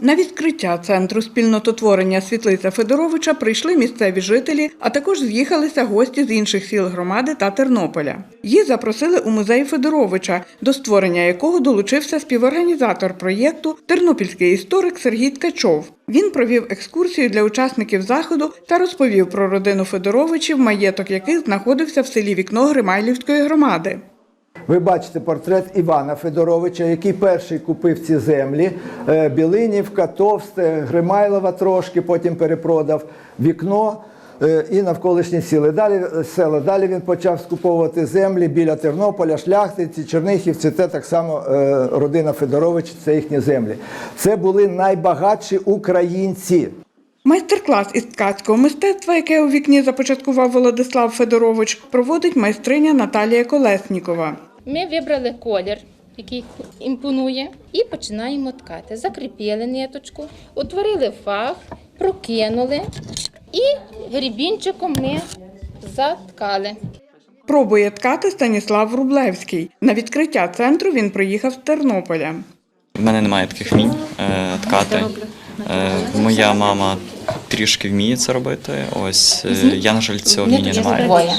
На відкриття центру спільнототворення Світлиця Федоровича прийшли місцеві жителі, а також з'їхалися гості з інших сіл громади та Тернополя. Їх запросили у музей Федоровича, до створення якого долучився співорганізатор проєкту тернопільський історик Сергій Ткачов. Він провів екскурсію для учасників заходу та розповів про родину Федоровичів, маєток яких знаходився в селі Вікно Гримайлівської громади. Ви бачите портрет Івана Федоровича, який перший купив ці землі. Е, Білинівка, Товсте, Гримайлова трошки, потім перепродав вікно е, і навколишні сіли. Далі села. Далі він почав скуповувати землі біля Тернополя, Шляхтиці, Чернихівці. Це так само е, родина Федорович, це їхні землі. Це були найбагатші українці. Майстер-клас із ткацького мистецтва, яке у вікні започаткував Володислав Федорович, проводить майстриня Наталія Колеснікова. Ми вибрали колір, який імпонує, і починаємо ткати. Закріпили ниточку, утворили фах, прокинули і грібінчиком ми заткали. Пробує ткати Станіслав Рублевський. На відкриття центру він приїхав з Тернополя. В мене немає таких вмінь е, ткати. Е, моя мама трішки вміє це робити. Ось е, я, на жаль, цього вміння не маю.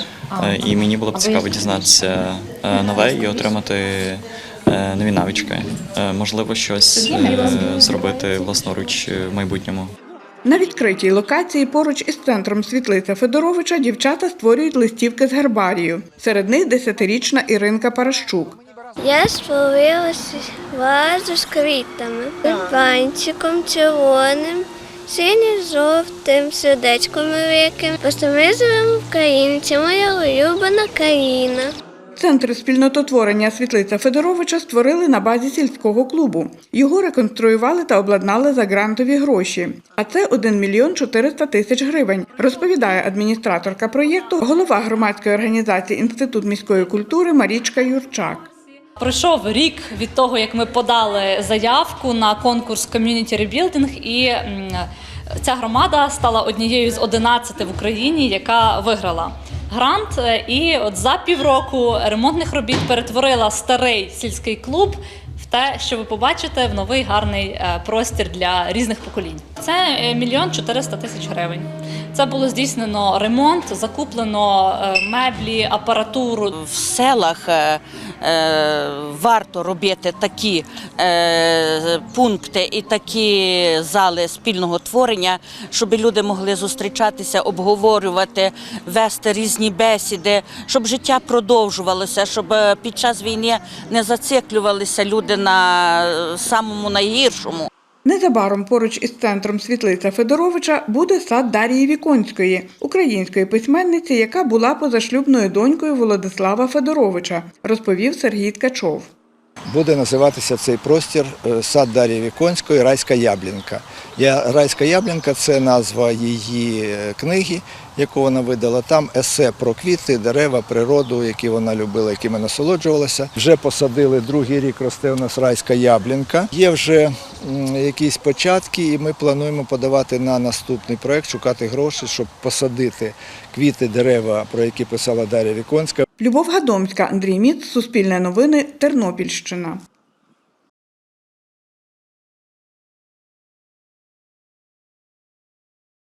Е, і мені було б цікаво дізнатися е, нове і отримати е, нові навички. Можливо, щось зробити власноруч в майбутньому. На відкритій локації поруч із центром світлиця Федоровича дівчата створюють листівки з гербарію. Серед них десятирічна Іринка Паращук. Я створила вазу з квітами, банчиком червоним, синьо-жовтим, сердечком великим. Просто ми живемо в країні, це моя улюблена країна. Центр спільнототворення світлиця Федоровича створили на базі сільського клубу. Його реконструювали та обладнали за грантові гроші. А це 1 мільйон 400 тисяч гривень, розповідає адміністраторка проєкту, голова громадської організації Інститут міської культури Марічка Юрчак. Пройшов рік від того, як ми подали заявку на конкурс Community Rebuilding, і ця громада стала однією з 11 в Україні, яка виграла грант. І от за півроку ремонтних робіт перетворила старий сільський клуб в те, що ви побачите в новий гарний е, простір для різних поколінь. Це е, мільйон 400 тисяч гривень. Це було здійснено ремонт, закуплено е, меблі, апаратуру. в селах варто робити такі е, пункти і такі зали спільного творення, щоб люди могли зустрічатися, обговорювати, вести різні бесіди, щоб життя продовжувалося, щоб е, під час війни не зациклювалися люди на е, самому найгіршому. Незабаром поруч із центром світлиця Федоровича буде сад Дарії Віконської, української письменниці, яка була позашлюбною донькою Володислава Федоровича, розповів Сергій Ткачов. Буде називатися цей простір е, сад Дар'ї Віконської Райська Яблінка. Райська Яблінка це назва її е, книги, яку вона видала. Там есе про квіти, дерева, природу, які вона любила, якими насолоджувалася. Вже посадили другий рік, росте у нас райська яблінка. Є вже якісь початки, і ми плануємо подавати на наступний проект, шукати гроші, щоб посадити квіти, дерева, про які писала Дар'я Віконська. Любов Гадомська, Андрій Міц, Суспільне новини, Тернопільщина.